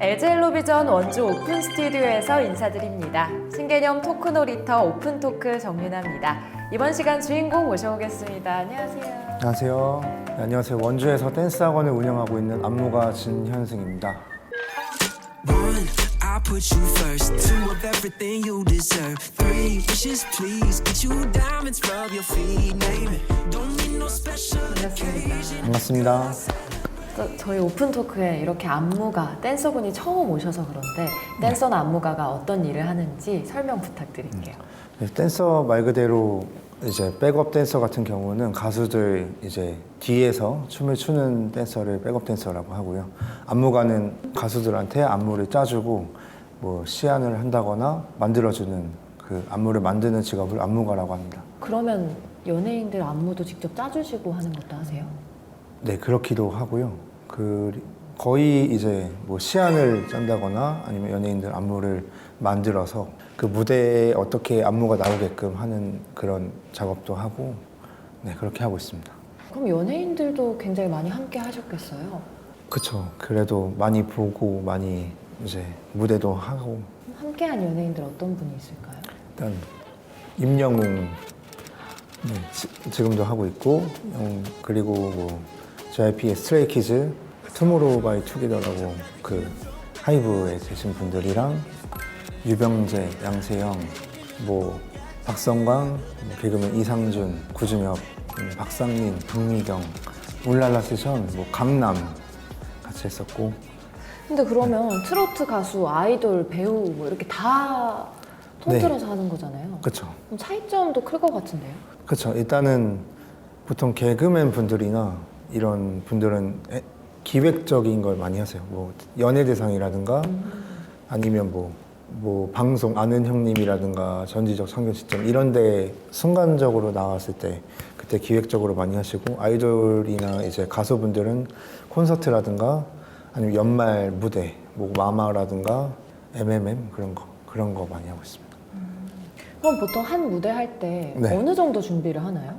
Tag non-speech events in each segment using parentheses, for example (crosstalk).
LG엘로비전 원주 오픈 스튜디오에서 인사드립니다. 신개념 토크 놀이터 오픈 토크 정윤아입니다. 이번 시간 주인공 모셔오겠습니다. 안녕하세요. 안녕하세요. 네, 안녕하세요. 원주에서 댄스 학원을 운영하고 있는 안무가 진현승입니다. One, I put you first. Two of everything you deserve. Three wishes, please. Get you diamonds, rub your feet. Name it. Don't need no special occasion. 반갑습니다. 저- 저희 오픈 토크에 이렇게 안무가 댄서분이 처음 오셔서 그런데 댄서나 안무가가 어떤 일을 하는지 설명 부탁드릴게요. 네, 댄서 말 그대로 이제 백업 댄서 같은 경우는 가수들 이제 뒤에서 춤을 추는 댄서를 백업 댄서라고 하고요. 안무가는 가수들한테 안무를 짜주고 뭐 시안을 한다거나 만들어주는 그 안무를 만드는 직업을 안무가라고 합니다. 그러면 연예인들 안무도 직접 짜주시고 하는 것도 하세요? 네, 그렇기도 하고요. 그 거의 이제 뭐 시안을 짠다거나 아니면 연예인들 안무를 만들어서 그 무대에 어떻게 안무가 나오게끔 하는 그런 작업도 하고 네, 그렇게 하고 있습니다. 그럼 연예인들도 굉장히 많이 함께 하셨겠어요? 그쵸. 그래도 많이 보고 많이 이제 무대도 하고 함께한 연예인들 어떤 분이 있을까요? 일단 임영웅 네, 지, 지금도 하고 있고 음, 그리고 뭐 JYP의 스트레이키즈 투모로우 바이 투게더라고 그 하이브에 계신 분들이랑 유병재, 양세형, 뭐 박성광, 뭐 개그맨 이상준, 구준엽, 음, 박상민, 박미경, 울랄라 세션, 뭐 강남 같이 했었고 근데 그러면 트로트 가수, 아이돌, 배우 뭐 이렇게 다 통틀어서 하는 거잖아요. 그쵸. 그럼 차이점도 클 것 같은데요? 그렇죠. 일단은 보통 개그맨 분들이나 이런 분들은 에- 기획적인 걸 많이 하세요. 뭐 연예 대상이라든가 아니면 뭐, 뭐 방송 아는 형님이라든가 전지적 창조 시점 이런 데 순간적으로 나왔을 때 그때 기획적으로 많이 하시고 아이돌이나 이제 가수분들은 콘서트라든가 아니면 연말 무대 뭐 마마라든가 MMM 그런 거 그런 거 많이 하고 있습니다. 그럼 보통 한 무대 할 때 네. 어느 정도 준비를 하나요?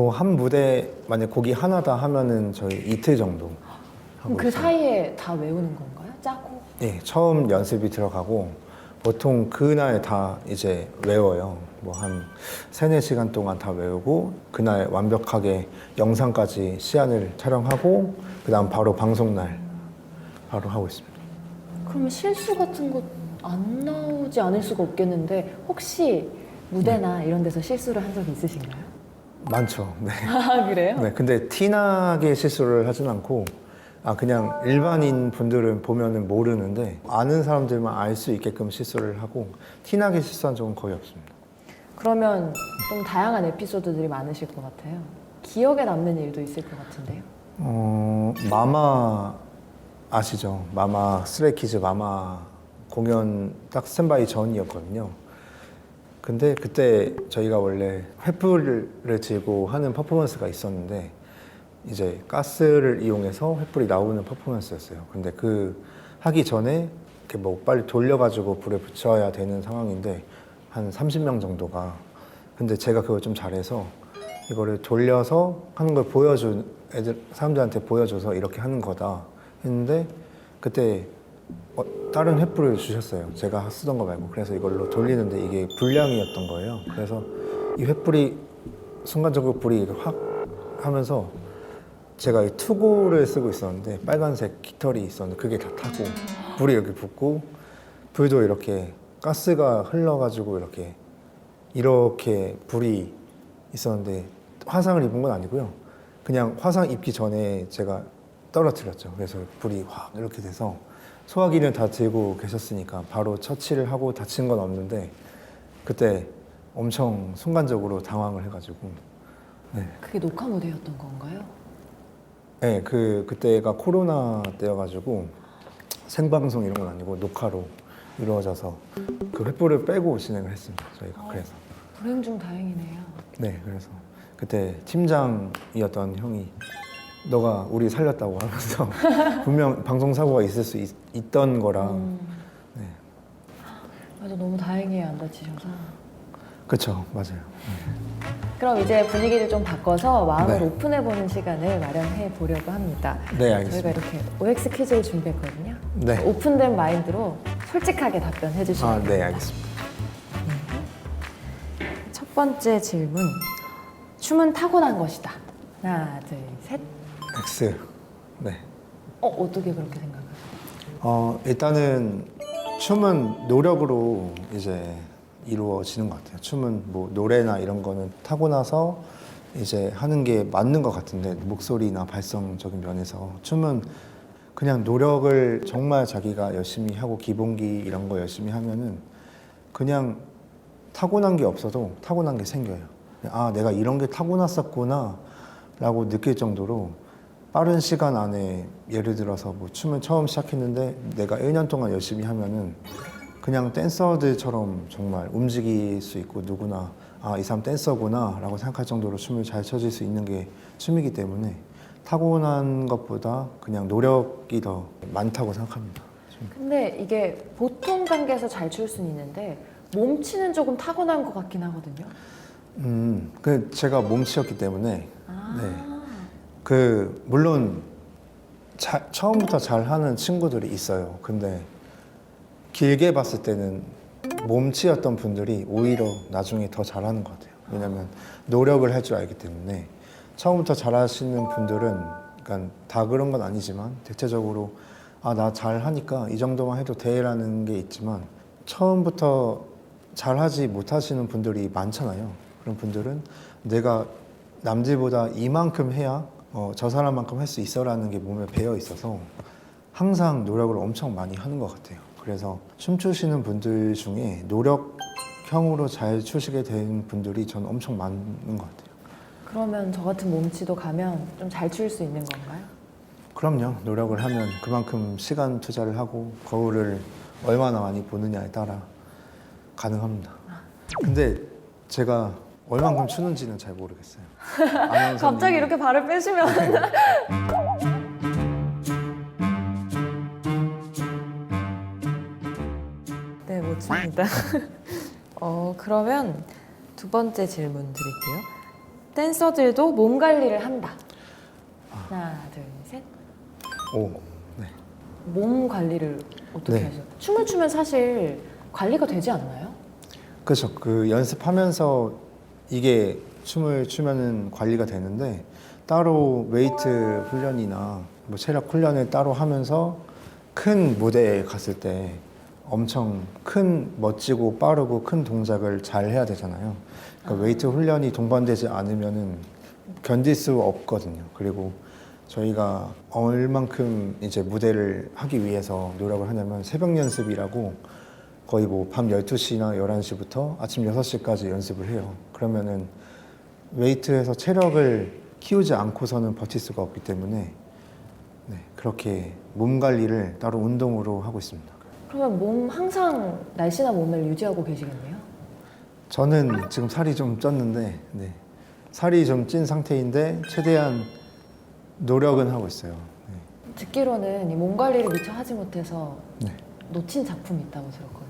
뭐한 무대 만약 곡이 하나다 하면은 저희 이틀 정도 그럼 하고 그 있어요. 사이에 다 외우는 건가요? 짜고? 예, 처음 연습이 들어가고 보통 그날 다 이제 외워요. 뭐 한 세네 시간 동안 다 외우고 그날 완벽하게 영상까지 시안을 촬영하고 그다음 바로 방송 날 바로 하고 있습니다. 그러면 실수 같은 거 안 나오지 않을 수가 없겠는데 혹시 무대나 이런 데서 실수를 한 적이 있으신가요? 많죠. 네. (laughs) 아 그래요? 네, 근데 티나게 실수를 하진 않고 아 그냥 일반인 분들은 보면은 모르는데 아는 사람들만 알 수 있게끔 실수를 하고 티나게 실수한 적은 거의 없습니다. 그러면 좀 다양한 에피소드들이 많으실 것 같아요. 기억에 남는 일도 있을 것 같은데요. 어 마마 아시죠? 마마 스트레이키즈 마마 공연 딱 스탠바이 전이었거든요. 근데 그때 저희가 원래 횃불을 들고 하는 퍼포먼스가 있었는데 이제 가스를 이용해서 횃불이 나오는 퍼포먼스였어요. 근데 그 하기 전에 이렇게 뭐 빨리 돌려가지고 불에 붙여야 되는 상황인데 한 30명 정도가 근데 제가 그걸 좀 잘해서 이거를 돌려서 하는 걸 보여준 애들 사람들한테 보여줘서 이렇게 하는 거다 했는데 그때 어, 다른 횃불을 주셨어요. 제가 쓰던 거 말고 그래서 이걸로 돌리는데 이게 불량이었던 거예요. 그래서 이 횃불이 순간적으로 불이 확 하면서 제가 이 투고를 쓰고 있었는데 빨간색 깃털이 있었는데 그게 다 타고 불이 이렇게 붙고 불도 이렇게 가스가 흘러가지고 이렇게 이렇게 불이 있었는데 화상을 입은 건 아니고요. 그냥 화상 입기 전에 제가 떨어뜨렸죠. 그래서 불이 확 이렇게 돼서 소화기는 다 들고 계셨으니까 바로 처치를 하고 다친 건 없는데 그때 엄청 순간적으로 당황을 해가지고 네, 그게 녹화 무대였던 건가요? 네, 그 그때가 코로나 때여가지고 생방송 이런 건 아니고 녹화로 이루어져서 그 횃불을 빼고 진행을 했습니다. 저희가 그래서 불행 중 다행이네요. 네, 그래서 그때 팀장이었던 형이 너가 우리 살렸다고 하면서 (laughs) 분명 방송 사고가 있을 수 있, 던 거라 음, 네. 맞아 너무 다행이에요 안 다치셔서. 그렇죠, 맞아요. 그럼 이제 분위기를 좀 바꿔서 마음을 네. 오픈해보는 시간을 마련해 보려고 합니다. 네, 알겠습니다. 이렇게 OX 퀴즈를 준비했거든요. 네. 오픈된 마인드로 솔직하게 답변해 주시면 아, 됩니다. 네, 알겠습니다. 첫 번째 질문. 춤은 타고난 것이다. 하나, 둘, 셋. X. 네. 어, 어떻게 그렇게 생각하세요? 어, 일단은 춤은 노력으로 이제 이루어지는 것 같아요. 춤은 뭐 노래나 이런 거는 타고나서 이제 하는 게 맞는 것 같은데 목소리나 발성적인 면에서 춤은 그냥 노력을 정말 자기가 열심히 하고 기본기 이런 거 열심히 하면은 그냥 타고난 게 없어도 타고난 게 생겨요. 아, 내가 이런 게 타고났었구나 라고 느낄 정도로 빠른 시간 안에 예를 들어서 뭐 춤을 처음 시작했는데 내가 1년 동안 열심히 하면은 그냥 댄서들처럼 정말 움직일 수 있고 누구나 아, 이 사람 댄서구나 라고 생각할 정도로 춤을 잘 춰질 수 있는 게 춤이기 때문에 타고난 것보다 그냥 노력이 더 많다고 생각합니다. 근데 이게 보통 단계에서 잘 출 수는 있는데 몸치는 조금 타고난 것 같긴 하거든요. 음, 그 제가 몸치였기 때문에 아. 네. 그 물론 자- 처음부터 잘하는 친구들이 있어요. 근데 길게 봤을 때는 몸치였던 분들이 오히려 나중에 더 잘하는 것 같아요. 왜냐하면 노력을 할 줄 알기 때문에 처음부터 잘하시는 분들은 그러니까 다 그런 건 아니지만 대체적으로 아 나 잘하니까 이 정도만 해도 돼라는 게 있지만 처음부터 잘하지 못하시는 분들이 많잖아요. 그런 분들은 내가 남들보다 이만큼 해야 어, 저 사람만큼 할 수 있어라는 게 몸에 배어 있어서 항상 노력을 엄청 많이 하는 것 같아요. 그래서 춤추시는 분들 중에 노력형으로 잘 추시게 된 분들이 저는 엄청 많은 것 같아요. 그러면 저 같은 몸치도 가면 좀 잘 출 수 있는 건가요? 그럼요. 노력을 하면 그만큼 시간 투자를 하고 거울을 얼마나 많이 보느냐에 따라 가능합니다. 근데 제가 얼만큼 추는지는 잘 모르겠어요. (laughs) 갑자기 이렇게 발을 빼시면 네, (laughs) 못 춥니다. (laughs) 어, 그러면 두 번째 질문 드릴게요. 댄서들도 몸 관리를 한다. 하나, 둘, 셋. 오, 네. 몸 관리를 어떻게 네. 하죠? 춤을 추면 사실 관리가 되지 않나요? 그렇죠. 그 연습하면서 이게 춤을 추면은 관리가 되는데 따로 웨이트 훈련이나 뭐 체력 훈련을 따로 하면서 큰 무대에 갔을 때 엄청 큰 멋지고 빠르고 큰 동작을 잘 해야 되잖아요. 그러니까 웨이트 훈련이 동반되지 않으면은 견딜 수 없거든요. 그리고 저희가 얼만큼 이제 무대를 하기 위해서 노력을 하냐면 새벽 연습이라고 거의 뭐 밤 12시나 11시부터 아침 6시까지 연습을 해요. 그러면은 웨이트에서 체력을 키우지 않고서는 버틸 수가 없기 때문에 네, 그렇게 몸 관리를 따로 운동으로 하고 있습니다. 그러면 몸 항상 날씬한 몸매를 유지하고 계시겠네요? 저는 지금 살이 좀 쪘는데 네, 살이 좀 찐 상태인데 최대한 노력은 하고 있어요. 네. 듣기로는 이 몸 관리를 미처 하지 못해서 네. 놓친 작품이 있다고 들었거든요.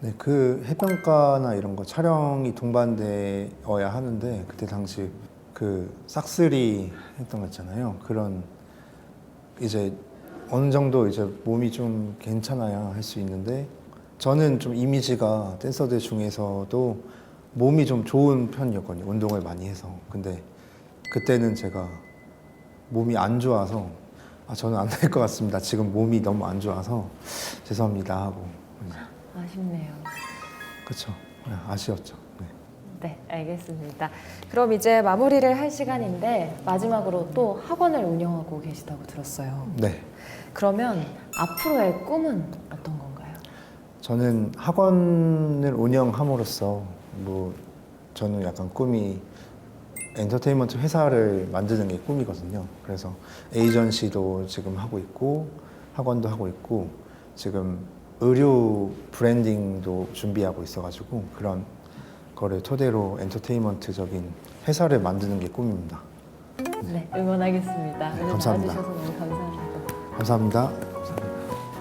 네, 그 해변가나 이런 거 촬영이 동반되어야 하는데 그때 당시 그 싹쓸이 했던 거 있잖아요. 그런 이제 어느 정도 이제 몸이 좀 괜찮아야 할 수 있는데 저는 좀 이미지가 댄서들 중에서도 몸이 좀 좋은 편이었거든요. 운동을 많이 해서. 근데 그때는 제가 몸이 안 좋아서 아 저는 안 될 것 같습니다. 지금 몸이 너무 안 좋아서 죄송합니다 하고 아쉽네요. 그렇죠. 아쉬웠죠. 네. 네, 알겠습니다. 그럼 이제 마무리를 할 시간인데 마지막으로 또 학원을 운영하고 계시다고 들었어요. 네. 그러면 앞으로의 꿈은 어떤 건가요? 저는 학원을 운영함으로써 뭐 저는 약간 꿈이 엔터테인먼트 회사를 만드는 게 꿈이거든요. 그래서 에이전시도 지금 하고 있고 학원도 하고 있고 지금 의류 브랜딩도 준비하고 있어가지고 그런 거를 토대로 엔터테인먼트적인 회사를 만드는 게 꿈입니다. 네, 응원하겠습니다. 오늘 감사합니다. 너무 감사합니다. 감사합니다. 감사합니다.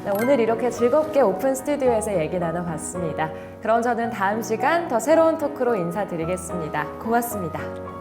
네, 오늘 이렇게 즐겁게 오픈 스튜디오에서 얘기 나눠봤습니다. 그럼 저는 다음 시간 더 새로운 토크로 인사드리겠습니다. 고맙습니다.